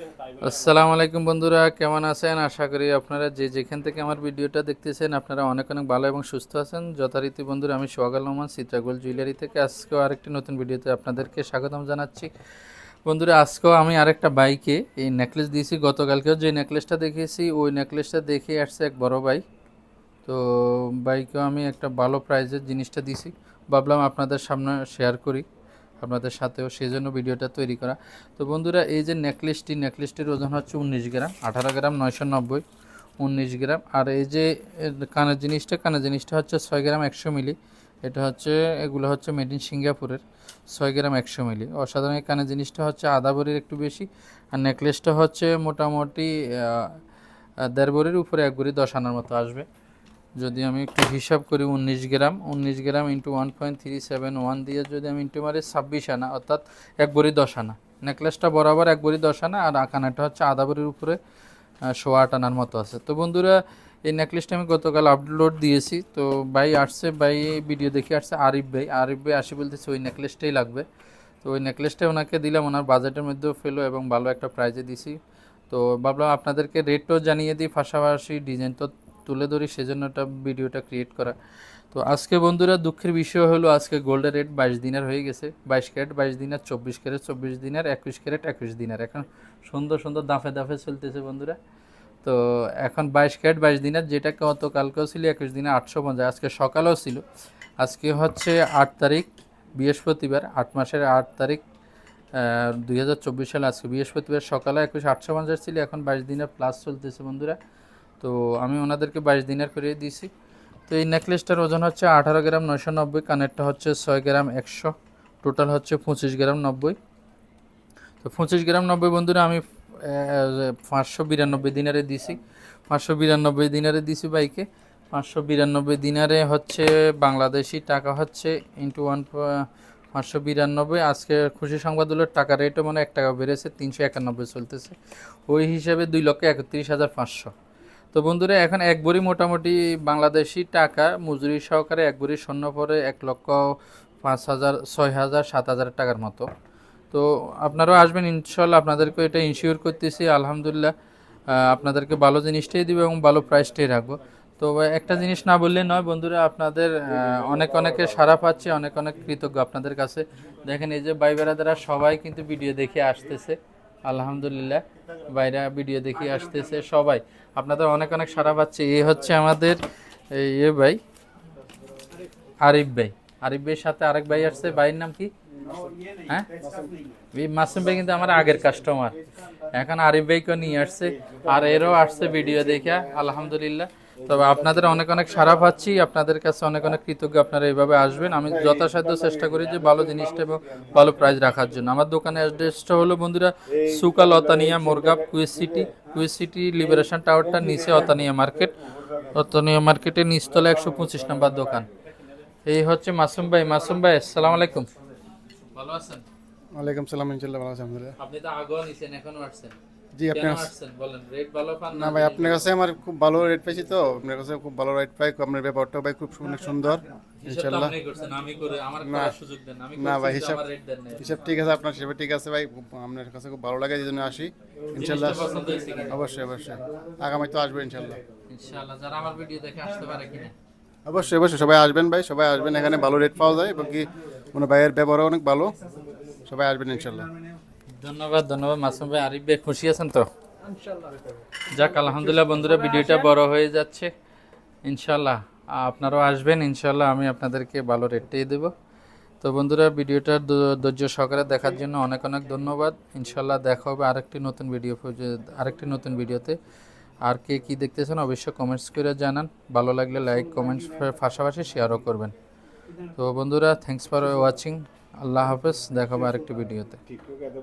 আসসালামু আলাইকুম বন্ধুরা, কেমন আছেন? আশা করি আপনারা যে যেখান থেকে আমার ভিডিওটা দেখতেছেন, আপনারা অনেক অনেক ভালো এবং সুস্থ আছেন। যথারীতি বন্ধুরা, আমি সোহাগাল রহমান চিত্রাগোল জুয়েলারি থেকে আজকেও আরেকটি নতুন ভিডিওতে আপনাদেরকে স্বাগতম জানাচ্ছি। বন্ধুরা, আজকেও আমি আরেকটা বাইকে, এই নেকলেস দিয়েছি। গতকালকেও যে নেকলেসটা দেখিয়েছি, ওই নেকলেসটা দেখে আসছে এক বড় ভাই। তো বাইকেও আমি একটা ভালো প্রাইজের জিনিসটা দিছি ভাবলাম আপনাদের সামনে শেয়ার করি। আপনাদের সাথেও সেই জন্য ভিডিওটা তৈরি করা। তো বন্ধুরা, এই যে নেকলেসটি, নেকলেসটির ওজন হচ্ছে উনিশ গ্রাম, আঠারো গ্রাম, নয়শো নব্বই, উনিশ গ্রাম। আর এই যে কানের জিনিসটা কানের জিনিসটা হচ্ছে ছয় গ্রাম একশো মিলি, এটা হচ্ছে, এগুলো হচ্ছে মেড ইন সিঙ্গাপুরের ছয় গ্রাম একশো মিলি। অসাধারণ কানের জিনিসটা হচ্ছে আধা ভরির একটু বেশি, আর নেকলেসটা হচ্ছে মোটামুটি দেড় ভরির উপরে এক ভরি দশ আনার মতো আসবে। যদি আমি একটু হিসাব করি উনিশ গ্রাম উনিশ gram into one point three seven one দিয়ে যদি আমি ইন্টু মারি ছাব্বিশ আনা, অর্থাৎ এক বড়ি দশ আনা। নেকলেসটা বরাবর এক বড়ি দশ আনা, আর আকানাটা হচ্ছে আধা বড়ির উপরে সোয়া আট আনার মতো আছে। তো বন্ধুরা, এই নেকলেসটা আমি গতকাল আপলোড দিয়েছি। তো ভাই আসছে, ভাই ভিডিও দেখে আসছে আরিফ ভাই। আরিফ ভাই আসি বলতেছে ওই নেকলেসটাই লাগবে। তো ওই নেকলেসটা ওনাকে দিলাম, ওনার বাজেটের মধ্যেও ফেলো এবং ভালো একটা প্রাইজে দিছি। তো ভাবলাম আপনাদেরকে রেটও জানিয়ে দিই, পাশাপাশি ডিজাইন তো তুলে ধরি, সেজন্য একটা ভিডিওটা ক্রিয়েট করা। তো আজকে বন্ধুরা দুঃখের বিষয় হলো, আজকে গোল্ডের রেট বাইশ দিনের হয়ে গেছে। বাইশ ক্যারেট, বাইশ দিনের, চব্বিশ ক্যারেট, চব্বিশ দিনের, একুশ ক্যারেট, একুশ দিনের। এখন সুন্দর সুন্দর দাফে দাফে চলতেছে বন্ধুরা। তো এখন বাইশ ক্যারেট, বাইশ দিনের, যেটা গত কালকেও ছিল একুশ দিনে আটশো পঞ্চাশ, আজকে সকালেও ছিল। আজকে হচ্ছে আট তারিখ, বৃহস্পতিবার, আট মাসের আট তারিখ দুই হাজার চব্বিশ সালে। আজকে বৃহস্পতিবার সকালে একুশ আটশো পঞ্চাশ ছিল, এখন বাইশ দিনের প্লাস চলতেছে বন্ধুরা। তো আমি ওনাদেরকে বাইশ দিনের করে দিয়েছি। তো এই নেকলেসটার ওজন হচ্ছে আঠারো গ্রাম নয়শো নব্বই, কানেরটা হচ্ছে ছয় গ্রাম একশো, টোটাল হচ্ছে পঁচিশ গ্রাম নব্বই। তো পঁচিশ গ্রাম নব্বই বন্ধুরা, আমি পাঁচশো বিরানব্বই দিনারে দিছি পাঁচশো বিরানব্বই দিনারে দিছি বাইকে। পাঁচশো বিরানব্বই দিনারে হচ্ছে বাংলাদেশি টাকা হচ্ছে ইন্টু ওয়ান পাঁচশো বিরানব্বই। আজকে খুশি সংবাদ হলো টাকা রেটও মানে এক টাকা বেড়েছে, তিনশো একানব্বই চলতেছে। ওই হিসাবে দুই লক্ষ একত্রিশ হাজার পাঁচশো। তো বন্ধুরা, এখন এক বড়ি মোটামুটি বাংলাদেশি টাকা, মজুরি সহকারে এক বড়ি স্বর্ণ পরে এক লক্ষ পাঁচ হাজার, ছয় হাজার, সাত হাজার টাকার মতো। তো আপনারাও আসবেন, ইনশাল্লাহ আপনাদেরকে এটা ইনশিওর করতেছি, আলহামদুলিল্লাহ। আপনাদেরকে ভালো জিনিসটাই দিব এবং ভালো প্রাইসটাই রাখব। তো একটা জিনিস না বললে নয় বন্ধুরা, আপনাদের অনেক অনেকে সারা পাচ্ছে, অনেক অনেক কৃতজ্ঞ আপনাদের কাছে। দেখেন এই যে ভাই বেড়াদারা সবাই কিন্তু ভিডিও দেখে আসতেছে। আলহামদুলিল্লাহ, বাইরা ভিডিও দেখে আসতেছে সবাই। আপনাদের অনেক অনেক সারা পাচ্ছে। এ হচ্ছে আমাদের এ ভাই, আরিফ ভাই। আরিফ ভাইয়ের সাথে আরেক ভাই আসছে। ভাইয়ের নাম কি? হ্যাঁ? মাসুম ভাই কিন্তু আমার আগের কাস্টমার এখন আরিফ ভাইকে নিয়ে আসছে। আর এরও আসছে ভিডিও দেখে। আলহামদুলিল্লাহ। তবে আপনাদের অনেক অনেক সারা পাচ্ছি আপনাদের কাছে অনেক অনেক কৃতজ্ঞ আপনারা এইভাবে আসবেন। আমি যথাসাধ্য চেষ্টা করি যে ভালো জিনিসটা এবং ভালো প্রাইস রাখার জন্য। আমার দোকানের অ্যাড্রেসটা হলো বন্ধুরা সুকাল অতানিয়া মোরগাপ Kuwait city. Kuwait city liberation টাওয়ারটার নিচে অতানিয়া মার্কেট। অতানিয়া মার্কেটের নিচতলা একশো পঁচিশ নম্বর দোকান। এই হচ্ছে মাসুম ভাই। মাসুম ভাই আসসালামু আলাইকুম। ভালো আছেন? ওয়ালাইকুম সালাম ইনশাল্লাহ ভালো আছি আপনি তো আগেও নিছেন এখনও আসছেন। জি আপনার বলেন রেট ভালো পান না ভাই আপনার কাছে আমার খুব ভালো রেট পাইছি তো। আপনার কাছে খুব ভালো রেট পাই আপনার ব্যাপারটাও ভাই খুব সুন্দর হিসাব ইনশাল্লাহ। আমি করে আমার সুযোগ দেন। আমি না ভাই, হিসাব- রেট দেন হিসাব ঠিক আছে আপনার সেবা ঠিক আছে ভাই আপনার কাছে খুব ভালো লাগে এই জন্য আসি। ইনশাল্লাহ। অবশ্যই অবশ্যই। আগামী তো আসবে ইনশাল্লাহ। ইনশাআল্লাহ যারা আমার ভিডিও দেখে আসতে পারে কিনা। অবশ্যই অবশ্যই সবাই আসবেন ভাই সবাই আসবেন এখানে ভালো রেট পাওয়া যায় এবং কি মানে ভাইয়ের ব্যবহারও অনেক ভালো। সবাই আসবেন ইনশাল্লাহ। ধন্যবাদ ধন্যবাদ। মাসুম ভাই আরিফ ভাই খুশি আছেন তো? যাক আলহামদুলিল্লাহ বন্ধুরা ভিডিওটা বড় হয়ে যাচ্ছে। ইনশাল্লাহ আপনারাও আসবেন ইনশাল্লাহ আমি আপনাদেরকে ভালো রেটটাই দেব। তো বন্ধুরা ভিডিওটা ধৈর্য সহকারে দেখার জন্য অনেক অনেক ধন্যবাদ। ইনশাল্লাহ দেখা হবে আরেকটি নতুন ভিডিও আরেকটি নতুন ভিডিওতে। আর কে কী দেখতেছেন অবশ্যই কমেন্টস করে জানান। ভালো লাগলে লাইক কমেন্টস পাশাপাশি শেয়ারও করবেন। তো বন্ধুরা থ্যাংকস ফর ওয়াচিং আল্লাহ হাফেজ দেখা হবে আরেকটি ভিডিওতে